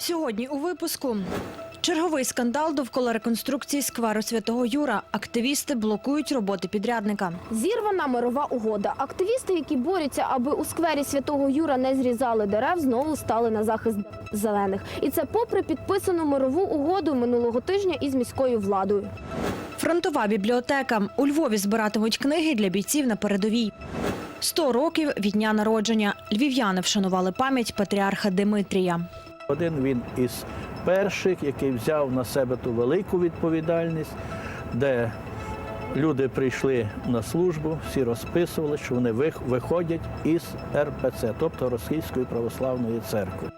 Сьогодні у випуску черговий скандал довкола реконструкції скверу святого Юра. Активісти блокують роботи підрядника. Зірвана мирова угода. Активісти, які борються, аби у сквері святого Юра не зрізали дерев, знову стали на захист зелених. І це попри підписану мирову угоду минулого тижня із міською владою. Фронтова бібліотека. У Львові збиратимуть книги для бійців на передовій. 100 років від дня народження. Львів'яни вшанували пам'ять патріарха Димитрія. Один він із перших, який взяв на себе ту велику відповідальність, де люди прийшли на службу, всі розписували, що вони виходять із РПЦ, тобто Російської православної церкви.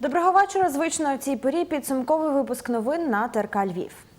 Доброго вечора. Звично у цій порі підсумковий випуск новин на ТРК Львів.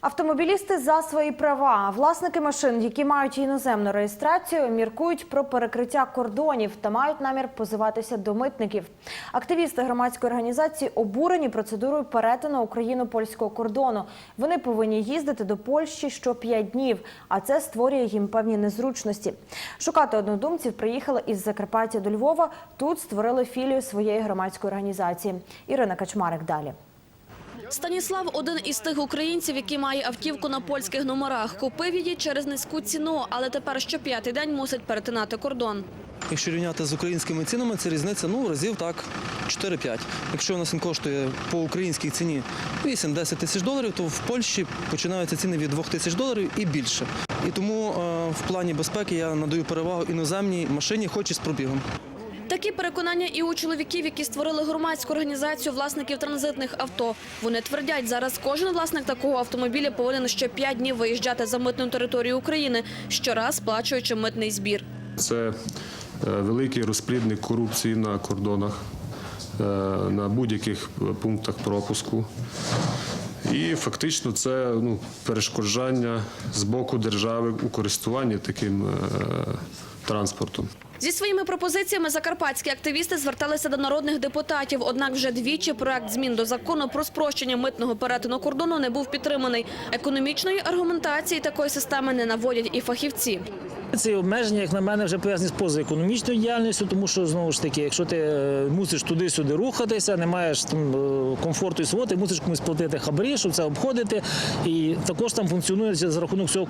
Автомобілісти за свої права. Власники машин, які мають іноземну реєстрацію, міркують про перекриття кордонів та мають намір позиватися до митників. Активісти громадської організації обурені процедурою перетину Україну польського кордону. Вони повинні їздити до Польщі що 5 днів, а це створює їм певні незручності. Шукати однодумців приїхали із Закарпаття до Львова. Тут створили філію своєї громадської організації. Ірина Качмарик далі. Станіслав один із тих українців, який має автівку на польських номерах. Купив її через низьку ціну, але тепер щоп'ятий день мусить перетинати кордон. Якщо рівняти з українськими цінами, це різниця ну разів так 4-5. Якщо у нас він коштує по українській ціні 8-10 тисяч доларів, то в Польщі починаються ціни від 2 тисяч доларів і більше. І тому е, в плані безпеки я надаю перевагу іноземній машині, хоч і з пробігом. Такі переконання і у чоловіків, які створили громадську організацію власників транзитних авто. Вони твердять, зараз кожен власник такого автомобіля повинен ще 5 днів виїжджати за митну територію України, щораз сплачуючи митний збір. Це е, великий розплідник корупції на кордонах, е, на будь-яких пунктах пропуску. І фактично це ну, перешкоджання з боку держави у користуванні таким е, транспортом. Зі своїми пропозиціями закарпатські активісти зверталися до народних депутатів. Однак вже двічі проект змін до закону про спрощення митного перетину кордону не був підтриманий. Економічної аргументації такої системи не наводять і фахівці. Ці обмеження, як на мене, вже пов'язані з позаекономічною діяльністю, тому що знову ж таки, якщо ти е, мусиш туди-сюди рухатися, не маєш там е, комфорту і свободи, мусиш комусь платити хабарі, щоб це обходити. І також там функціонує за рахунок цього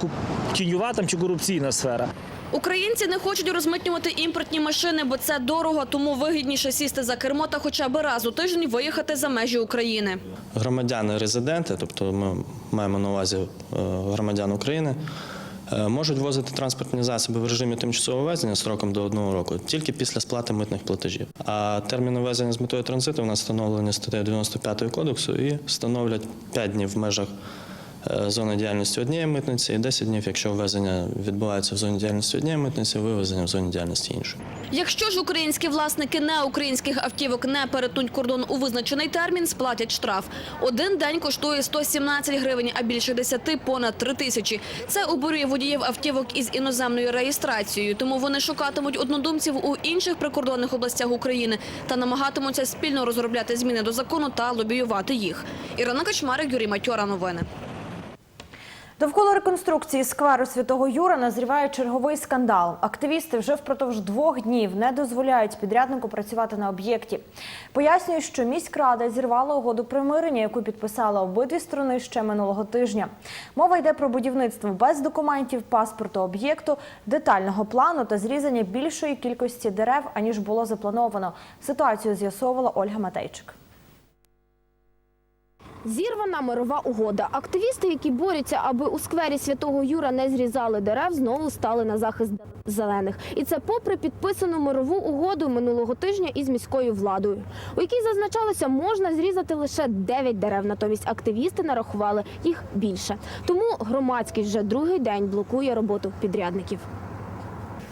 тіньова там чи корупційна сфера. Українці не хочуть розмитнювати імпортні машини, бо це дорого, тому вигідніше сісти за кермо та хоча б раз у тиждень виїхати за межі України. громадяни резиденти, тобто ми маємо на увазі е, громадян України, е, можуть возити транспортні засоби в режимі тимчасового везення сроком до одного року тільки після сплати митних платежів. А терміни везення з метою транзиту у нас встановлені статтею 95 кодексу і становлять 5 днів в межах. Е, Зони діяльності однієї митниці і 10 днів, якщо ввезення відбувається в зоні діяльності однієї митниці, вивезення в зоні діяльності іншої. Якщо ж українські власники неукраїнських автівок не перетнуть кордон у визначений термін, сплатять штраф. Один день коштує 117 гривень, а більше 10 – понад 3 тисячі. Це обурює водіїв автівок із іноземною реєстрацією, тому вони шукатимуть однодумців у інших прикордонних областях України та намагатимуться спільно розробляти зміни до закону та лобіювати їх. Ірина Качмарик, Юрій Матьора. Новини. Довкола реконструкції скверу святого Юра назріває черговий скандал. Активісти вже впродовж двох днів не дозволяють підряднику працювати на об'єкті. Пояснюють, що міськрада зірвала угоду примирення, яку підписали обидві сторони ще минулого тижня. Мова йде про будівництво без документів, паспорту об'єкту, детального плану та зрізання більшої кількості дерев, аніж було заплановано. Ситуацію з'ясовувала Ольга Матейчик. Зірвана мирова угода. Активісти, які борються, аби у сквері святого Юра не зрізали дерев, знову стали на захист зелених. І це попри підписану мирову угоду минулого тижня із міською владою, у якій зазначалося, можна зрізати лише 9 дерев. Натомість активісти нарахували їх більше. Тому громадськість вже другий день блокує роботу підрядників.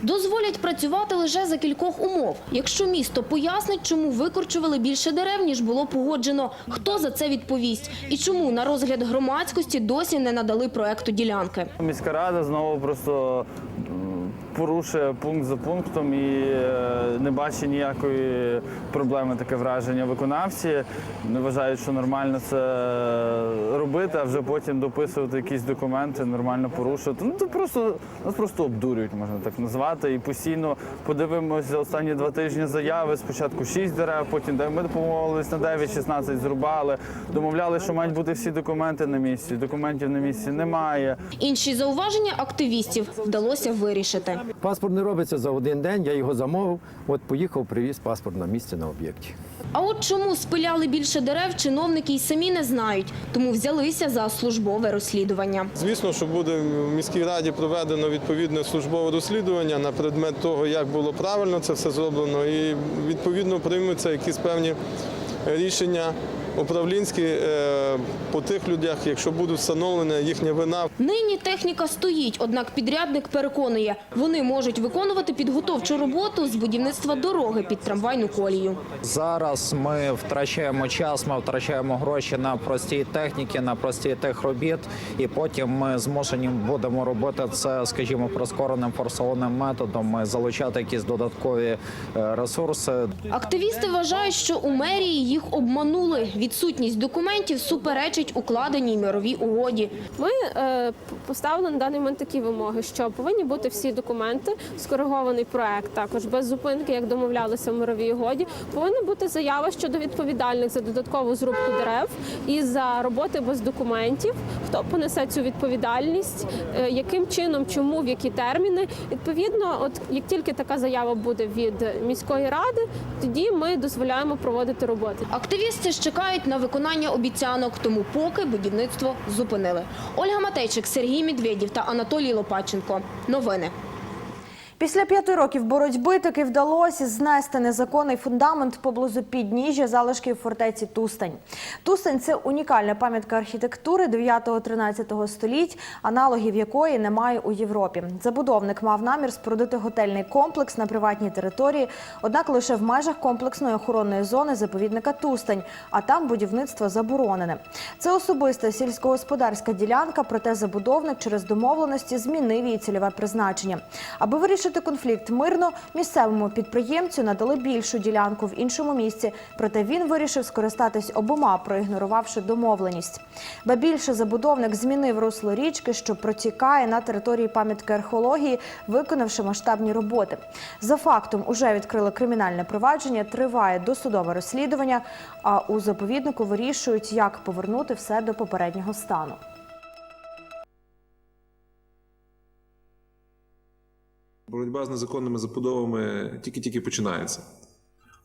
Дозволять працювати лише за кількох умов. Якщо місто пояснить, чому викорчували більше дерев, ніж було погоджено, хто за це відповість і чому на розгляд громадськості досі не надали проекту ділянки. Міська рада знову просто порушує пункт за пунктом і е, не бачить ніякої проблеми таке враження. Виконавці не вважають, що нормально це робити. а вже потім дописувати якісь документи, нормально порушувати. Ну то просто нас просто обдурюють, можна так назвати. І постійно подивимося останні два тижні заяви. Спочатку 6 дерев, потім де- ми домовились на 9-16 зрубали. Домовляли, що мають бути всі документи на місці. Документів на місці немає. Інші зауваження активістів вдалося вирішити. Паспорт не робиться за один день, я його замовив, от поїхав, привіз паспорт на місце на об'єкті. А от чому спиляли більше дерев, чиновники й самі не знають, тому взялися за службове розслідування. Звісно, що буде в міській раді проведено відповідне службове розслідування на предмет того, як було правильно це все зроблено, і відповідно приймуться якісь певні рішення управлінські е, по тих людях, якщо буде встановлена їхня вина. Нині техніка стоїть, однак підрядник переконує, вони можуть виконувати підготовчу роботу з будівництва дороги під трамвайну колію. Зараз ми втрачаємо час, ми втрачаємо гроші на прості техніки, на прості техробіт, і потім ми змушені будемо робити це, скажімо, прискореним форсованим методом. Ми залучати якісь додаткові е, ресурси. Активісти вважають, що у мерії їх обманули. Відсутність документів суперечить укладеній мировій угоді. Ми е, поставили на даний момент такі вимоги, що повинні бути всі документи, скоригований проект, також без зупинки, як домовлялися в мировій угоді. Повинна бути заява щодо відповідальних за додаткову зрубку дерев і за роботи без документів. Хто понесе цю відповідальність, е, яким чином, чому, в які терміни. Відповідно, от як тільки така заява буде від міської ради, тоді ми дозволяємо проводити роботи. Активісти ж чекають на виконання обіцянок, тому поки будівництво зупинили. Ольга Матейчик, Сергій Медведєв та Анатолій Лопаченко. Новини. Після п'яти років боротьби таки вдалося знести незаконний фундамент поблизу підніжжя залишків фортеці Тустань. Тустань – це унікальна пам'ятка архітектури 9-13 століть, аналогів якої немає у Європі. Забудовник мав намір спорудити готельний комплекс на приватній території, однак лише в межах комплексної охоронної зони заповідника Тустань, а там будівництво заборонене. Це особиста сільськогосподарська ділянка, проте забудовник через домовленості змінив її цільове призначення. Аби вирішити конфлікт мирно, місцевому підприємцю надали більшу ділянку в іншому місці, проте він вирішив скористатись обома, проігнорувавши домовленість. Ба більше забудовник змінив русло річки, що протікає на території пам'ятки археології, виконавши масштабні роботи. За фактом уже відкрили кримінальне провадження, триває досудове розслідування, а у заповіднику вирішують, як повернути все до попереднього стану. Боротьба з незаконними забудовами тільки-тільки починається.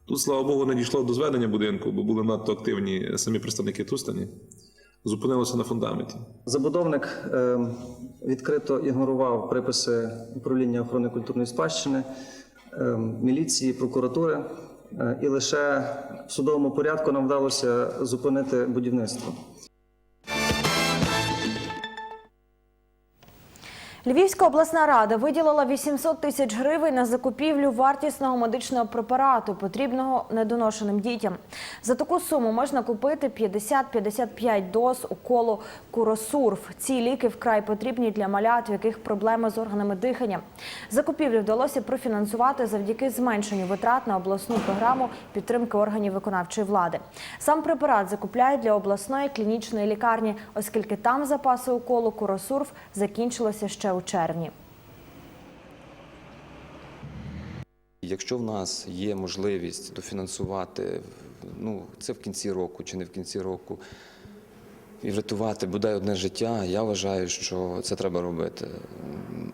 Тут, слава Богу, не дійшло до зведення будинку, бо були надто активні самі представники Тустані. Зупинилося на фундаменті. Забудовник е, відкрито ігнорував приписи управління охорони культурної спадщини, е, міліції, прокуратури, е, і лише в судовому порядку нам вдалося зупинити будівництво. Львівська обласна рада виділила 800 тисяч гривень на закупівлю вартісного медичного препарату, потрібного недоношеним дітям. За таку суму можна купити 50-55 доз уколу Куросурф. Ці ліки вкрай потрібні для малят, в яких проблеми з органами дихання. Закупівлю вдалося профінансувати завдяки зменшенню витрат на обласну програму підтримки органів виконавчої влади. Сам препарат закупляють для обласної клінічної лікарні, оскільки там запаси уколу Куросурф закінчилися ще у червні. Якщо в нас є можливість дофінансувати, ну це в кінці року чи не в кінці року, і врятувати бодай одне життя, я вважаю, що це треба робити.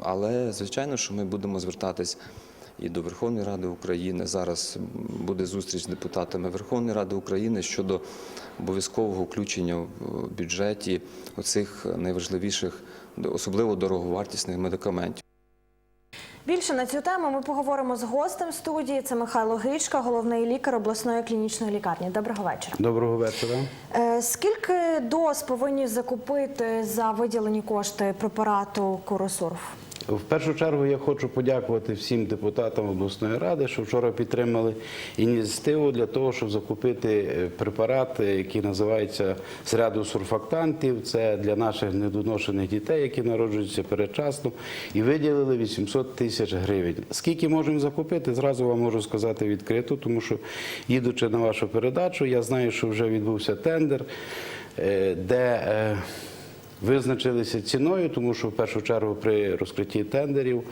Але звичайно, що ми будемо звертатись і до Верховної Ради України. Зараз буде зустріч з депутатами Верховної Ради України щодо обов'язкового включення в бюджеті оцих найважливіших, особливо дороговартісних медикаментів. Більше на цю тему ми поговоримо з гостем студії. Це Михайло Гичка, головний лікар обласної клінічної лікарні. Доброго вечора. Доброго вечора. Е, Скільки доз повинні закупити за виділені кошти препарату Куросурф? В першу чергу я хочу подякувати всім депутатам обласної ради, що вчора підтримали ініціативу для того, щоб закупити е, препарат, е, який називається з ряду сурфактантів. Це для наших недоношених дітей, які народжуються передчасно, і виділили 800 тисяч гривень. Скільки можемо закупити, зразу вам можу сказати відкрито, тому що їдучи на вашу передачу, я знаю, що вже відбувся тендер. е, де визначилися ціною, тому що в першу чергу при розкритті тендерів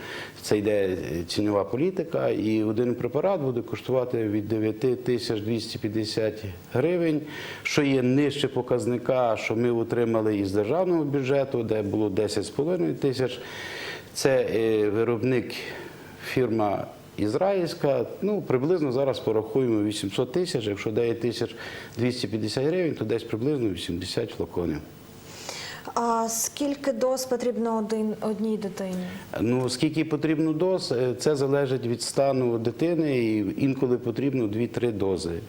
це йде цінова політика, і один препарат буде коштувати від 9 тисяч 250 гривень, що є нижче показника, що ми отримали із державного бюджету, де було 10,5 тисяч. Це е, виробник фірма ізраїльська. Ну, приблизно зараз порахуємо 800 тисяч. Якщо 9 тисяч 250 гривень, то десь приблизно 80 флаконів. А скільки доз потрібно один, одній дитині? Ну, скільки потрібно доз, е, це залежить від стану дитини, і інколи потрібно 2-3 дози.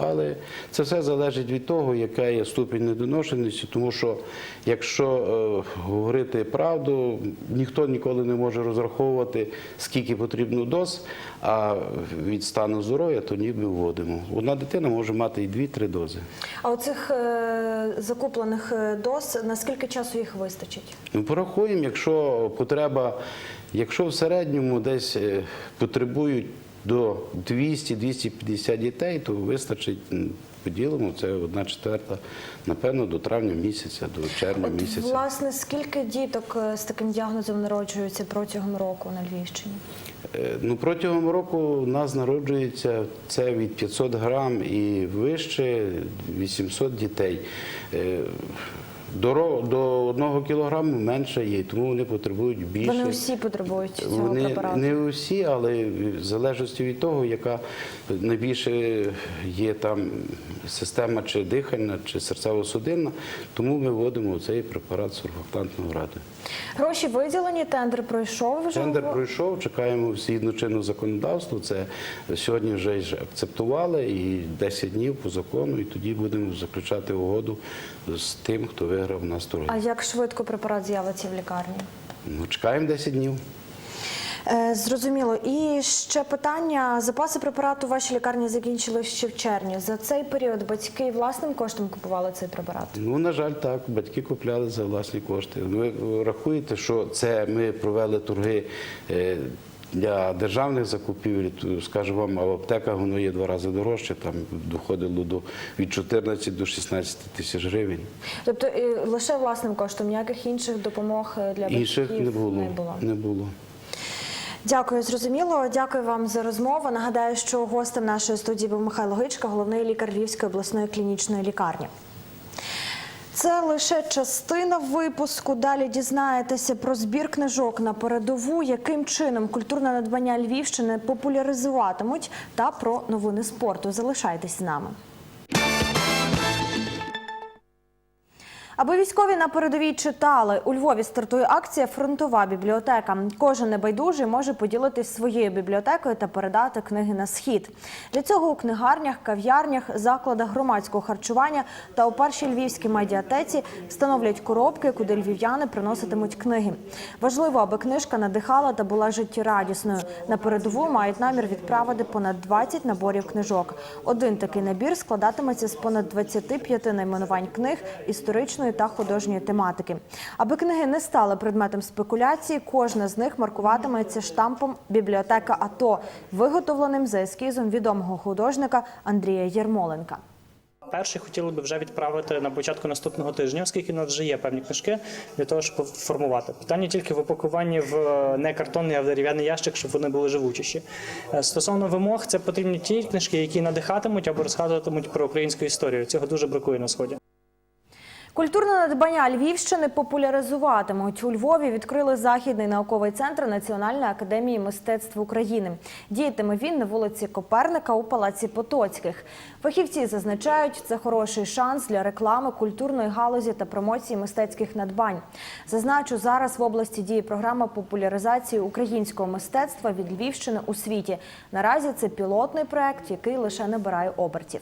Але це все залежить від того, яка є ступінь недоношеності, тому що якщо е, говорити правду, ніхто ніколи не може розраховувати, скільки потрібно доз, а від стану здоров'я то ніби вводимо. Одна дитина може мати і 2-3 дози. А оцих е, закуплених е, доз, наскільки часу їх вистачить? Ну, порахуємо, якщо потреба, якщо в середньому десь потребують до 200-250 дітей, то вистачить, поділимо, це одна четверта, напевно, до травня місяця, до червня От, місяця. власне, скільки діток е, з таким діагнозом народжуються протягом року на Львівщині? Е, Ну, протягом року у нас народжується це від 500 грам і вище 800 дітей. До, до 1 кілограму менше є, тому вони потребують більше. Вони всі потребують цього Вони препарату. не усі, але в залежності від того, яка найбільше є там система чи дихальна, чи серцево-судинна, тому ми вводимо цей препарат сурфактантного ради. Гроші виділені, тендер пройшов вже. Тендер пройшов, чекаємо згідно чинного законодавства. Це сьогодні вже акцептували і 10 днів по закону, і тоді будемо заключати угоду з тим, хто виграв на стороні. А як швидко препарат з'явиться в лікарні? Ну, чекаємо 10 днів. Е, Зрозуміло. І ще питання. Запаси препарату в вашій лікарні закінчились ще в червні. За цей період батьки власним коштом купували цей препарат? Ну, на жаль, так. Батьки купляли за власні кошти. Ви рахуєте, що це ми провели торги е, для державних закупівель, то скажу вам, а в аптеках воно є два рази дорожче, там доходило до від 14 до 16 тисяч гривень. Тобто е, лише власним коштом, ніяких інших допомог е, для Інших не було. не було. Не було. Дякую, зрозуміло. Дякую вам за розмову. Нагадаю, що гостем нашої студії був Михайло Гичка, головний лікар Львівської обласної клінічної лікарні. Це лише частина випуску. Далі дізнаєтеся про збір книжок на передову, яким чином культурне надбання Львівщини популяризуватимуть, та про новини спорту. Залишайтесь з нами. Аби військові на передовій читали, у Львові стартує акція Фронтова бібліотека. Кожен небайдужий може поділитись своєю бібліотекою та передати книги на схід. Для цього у книгарнях, кав'ярнях, закладах громадського харчування та у першій львівській медіатеці встановлять коробки, куди львів'яни приноситимуть книги. Важливо, аби книжка надихала та була життєрадісною. На передову мають намір відправити понад 20 наборів книжок. Один такий набір складатиметься з понад 25 найменувань книг історичної та художньої тематики. Аби книги не стали предметом спекуляції, кожна з них маркуватиметься штампом бібліотека АТО, виготовленим за ескізом відомого художника Андрія Єрмоленка. Перший хотіли би вже відправити на початку наступного тижня, оскільки у нас вже є певні книжки для того, щоб формувати. Питання тільки в упакуванні в е, не картонний, а в дерев'яний ящик, щоб вони були живучіші. Е, Стосовно вимог, це потрібні ті книжки, які надихатимуть або розказуватимуть про українську історію. Цього дуже бракує на сході. Культурне надбання Львівщини популяризуватимуть. У Львові відкрили західний науковий центр Національної академії мистецтв України. Діятиме він на вулиці Коперника у Палаці Потоцьких. Фахівці зазначають, це хороший шанс для реклами культурної галузі та промоції мистецьких надбань. Зазначу, зараз в області діє програма популяризації українського мистецтва від Львівщини у світі. Наразі це пілотний проект, який лише набирає обертів.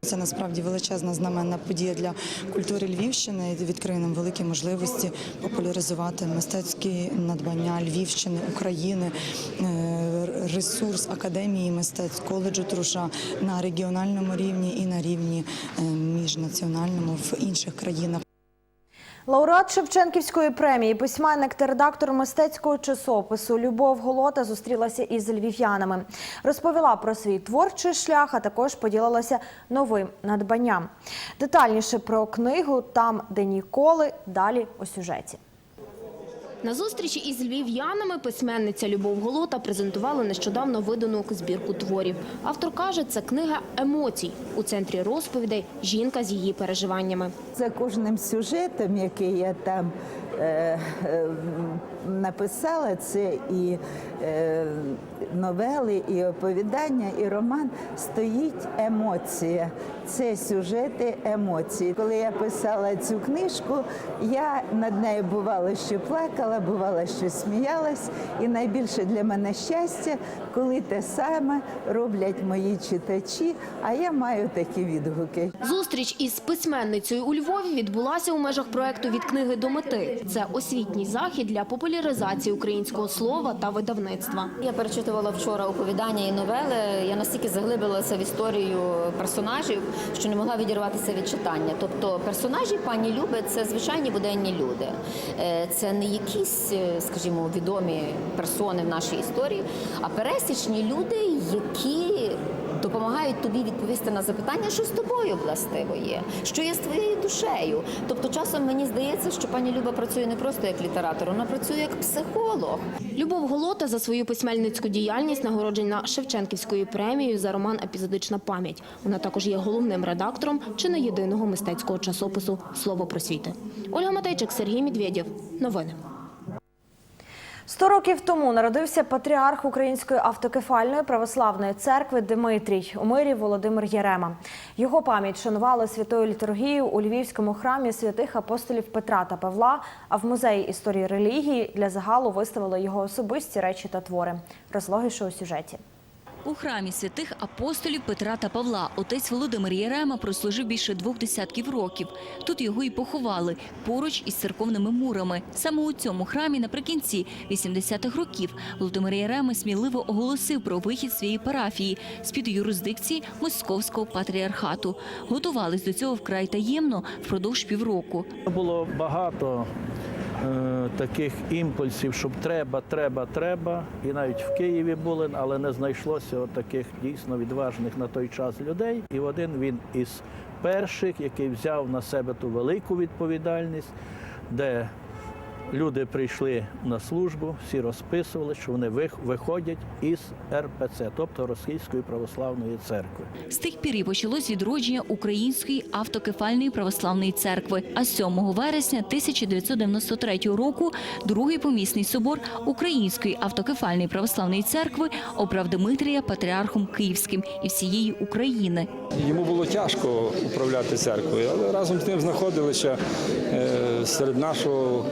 Це насправді величезна знаменна подія для культури Львівщини. і Відкриє нам великі можливості популяризувати мистецькі надбання Львівщини, України, е, ресурс академії мистецтв коледжу Труша на регіональному рівні і на рівні е, міжнаціональному в інших країнах. Лауреат Шевченківської премії, письменник та редактор мистецького часопису Любов Голота зустрілася із львів'янами. Розповіла про свій творчий шлях, а також поділилася новим надбанням. Детальніше про книгу Там, де ніколи, далі у сюжеті. На зустрічі із львів'янами письменниця Любов Голота презентувала нещодавно видану збірку творів. Автор каже, це книга емоцій. У центрі розповідей жінка з її переживаннями. За кожним сюжетом, який я там е, е, написала, це і е, новели, і оповідання, і роман, стоїть емоція. Це сюжети емоцій. Коли я писала цю книжку, я над нею бувало, що плакала, бувало, що сміялась. І найбільше для мене щастя, коли те саме роблять мої читачі, а я маю такі відгуки. Зустріч із письменницею у Львові відбулася у межах проекту від книги до мети. Це освітній захід для популяризації українського слова та видавництва. Я перечитувала вчора оповідання і новели. Я настільки заглибилася в історію персонажів, що не могла відірватися від читання. Тобто персонажі пані Люби це звичайні буденні люди. Е, Це не якісь, е, скажімо, відомі персони в нашій історії, а пересічні люди, які допомагають тобі відповісти на запитання, що з тобою властиво є, що є з твоєю душею. Тобто, часом мені здається, що пані Люба працює не просто як літератор, вона працює як психолог. Любов Голота за свою письменницьку діяльність нагороджена Шевченківською премією за роман Епізодична пам'ять. Вона також є головним редактором чи не єдиного мистецького часопису Слово просвіти. Ольга Матейчик, Сергій Медведєв. Новини. Сто років тому народився патріарх Української автокефальної православної церкви Димитрій у мирі Володимир Єрема. Його пам'ять шанували святою літургією у Львівському храмі святих апостолів Петра та Павла. А в музеї історії релігії для загалу виставили його особисті речі та твори. Розлогіше у сюжеті. У храмі святих апостолів Петра та Павла отець Володимир Єрема прослужив більше двох десятків років. Тут його і поховали поруч із церковними мурами. Саме у цьому храмі наприкінці 80-х років Володимир Єрема сміливо оголосив про вихід своєї парафії з-під юрисдикції Московського патріархату. Готувались до цього вкрай таємно впродовж півроку. Було багато е, таких імпульсів, щоб треба, треба, треба. І навіть в Києві були, але не знайшлося от таких дійсно відважних на той час людей. І один він із перших, який взяв на себе ту велику відповідальність, де люди прийшли на службу, всі розписували, що вони вих- виходять із РПЦ, тобто Російської православної церкви. З тих пір і почалось відродження Української автокефальної православної церкви. А 7 вересня 1993 року другий помісний собор Української автокефальної православної церкви обрав Дмитрія патріархом Київським і всієї України. Йому було тяжко управляти церквою, але разом з тим знаходилися е, серед нашого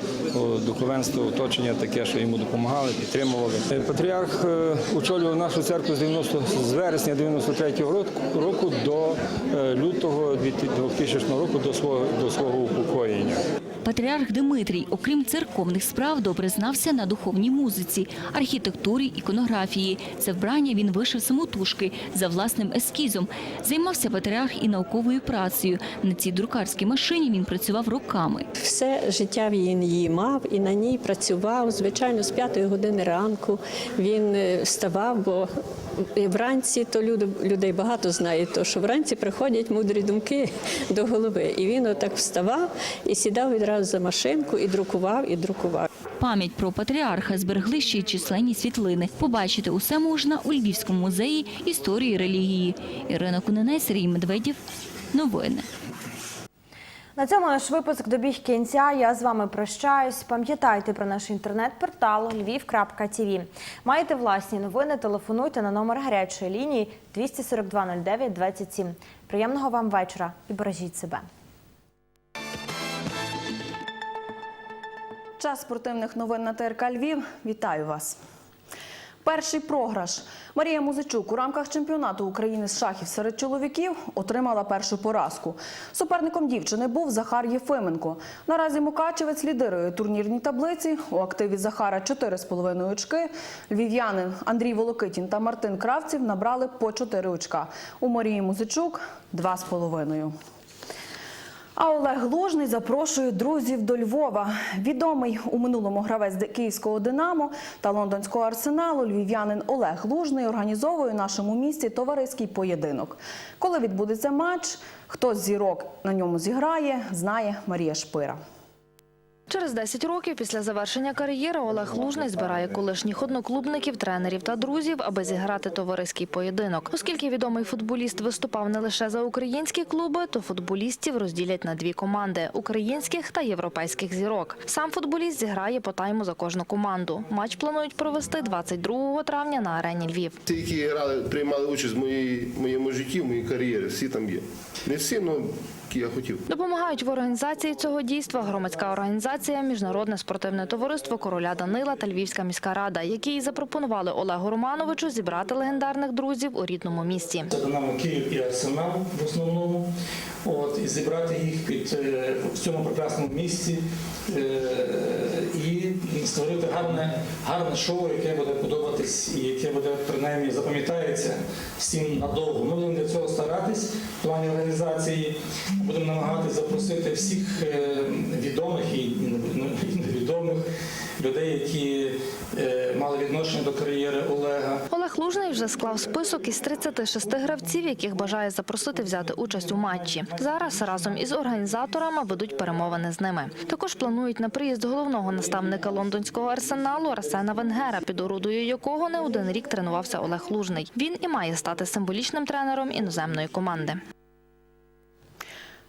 духовенства оточення таке, що йому допомагали, підтримували. Е, Патріарх е, очолював нашу церкву з 90, з вересня 93-го року, до е, лютого 2000 року до свого до свого упокоєння. Патріарх Дмитрій, окрім церковних справ, добре знався на духовній музиці, архітектурі, іконографії. Це вбрання він вишив самотужки за власним ескізом. Займався патріарх і науковою працею. На цій друкарській машині він працював роками. Все життя він її мав і на ній працював. Звичайно, з п'ятої години ранку він е, вставав, бо вранці то люди, людей багато знають, то що вранці приходять мудрі думки до голови. І він отак вставав і сідав відразу за машинку і друкував, і друкував. Пам'ять про патріарха зберегли ще й численні світлини. Побачити усе можна у Львівському музеї історії релігії. Ірина Кунинець, Сергій Медведєв. Новини. На цьому наш випуск добіг кінця. Я з вами прощаюсь. Пам'ятайте про наш інтернет-портал lviv.tv. Маєте власні новини? Телефонуйте на номер гарячої лінії 242 09 27. Приємного вам вечора і бережіть себе. Час спортивних новин на ТРК Львів. Вітаю вас. Перший програш. Марія Музичук у рамках чемпіонату України з шахів серед чоловіків отримала першу поразку. Суперником дівчини був Захар Єфименко. Наразі Мукачевець лідирує турнірній таблиці. У активі Захара 4,5 очки. Львів'яни Андрій Волокитін та Мартин Кравців набрали по 4 очка. У Марії Музичук 2,5. А Олег Ложний запрошує друзів до Львова. Відомий у минулому гравець київського Динамо та лондонського арсеналу львів'янин Олег Лужний організовує у нашому місті товариський поєдинок. Коли відбудеться матч, хто з зірок на ньому зіграє, знає Марія Шпира. Через 10 років після завершення кар'єри Олег Лужний збирає колишніх одноклубників, тренерів та друзів, аби зіграти товариський поєдинок. Оскільки відомий футболіст виступав не лише за українські клуби, то футболістів розділять на дві команди українських та європейських зірок. Сам футболіст зіграє по тайму за кожну команду. Матч планують провести 22 травня на арені Львів. Ті, які грали, приймали участь в моєму житті, в моїй кар'єрі, всі там є. Не всі, але які я хотів. Допомагають в організації цього дійства громадська організація Міжнародне спортивне товариство короля Данила та Львівська міська рада, які й запропонували Олегу Романовичу зібрати легендарних друзів у рідному місті. Це Динамо Київ і Арсенал в основному. От, і зібрати їх під е, в цьому прекрасному місці е, створити гарне, гарне шоу, яке буде подобатись і яке буде принаймні запам'ятається всім надовго. Ми будемо для цього старатись в плані організації. Будемо намагатися запросити всіх е, відомих і невідомих людей, які е, мали відношення до кар'єри Олега. Олег Лужний вже склав список із 36 гравців, яких бажає запросити взяти участь у матчі. Зараз разом із організаторами ведуть перемовини з ними. Також планують на приїзд головного наставника лондонського арсеналу Арсена Венгера, під орудою якого не один рік тренувався Олег Лужний. Він і має стати символічним тренером іноземної команди.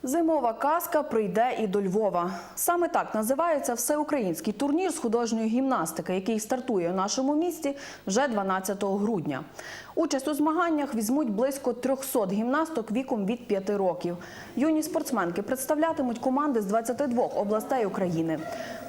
Зимова казка прийде і до Львова. Саме так називається всеукраїнський турнір з художньої гімнастики, який стартує у нашому місті вже 12 грудня. Участь у змаганнях візьмуть близько 300 гімнасток віком від 5 років. Юні спортсменки представлятимуть команди з 22 областей України.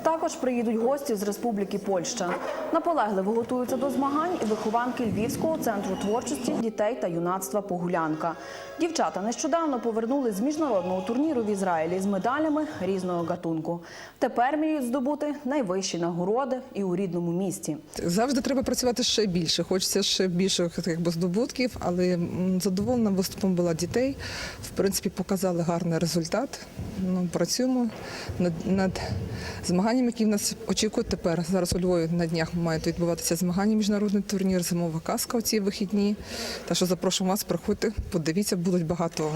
Також приїдуть гості з Республіки Польща. Наполегливо готуються до змагань і вихованки Львівського центру творчості дітей та юнацтва Погулянка. Дівчата нещодавно повернулись з міжнародного турніру в Ізраїлі з медалями різного гатунку. Тепер мріють здобути найвищі нагороди і у рідному місті. Завжди треба працювати ще більше. Хочеться ще більше якби, здобутків, але задоволена виступом була дітей. В принципі, показали гарний результат. Ну, працюємо над, над змаганнями, які в нас очікують тепер. Зараз у Львові на днях мають відбуватися змагання, міжнародний турнір, зимова казка у ці вихідні. Так що запрошуємо вас, приходьте, подивіться, будуть багато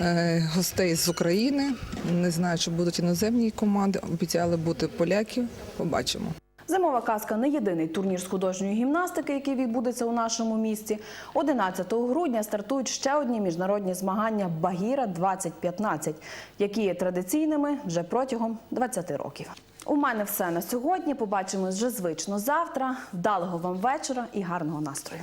е, гостей з України. Не знаю, чи будуть іноземні команди. Обіцяли бути поляків. Побачимо. Зимова казка не єдиний турнір з художньої гімнастики, який відбудеться у нашому місті. 11 грудня стартують ще одні міжнародні змагання Багіра 2015, які є традиційними вже протягом 20 років. У мене все на сьогодні. Побачимось вже звично завтра. Вдалого вам вечора і гарного настрою.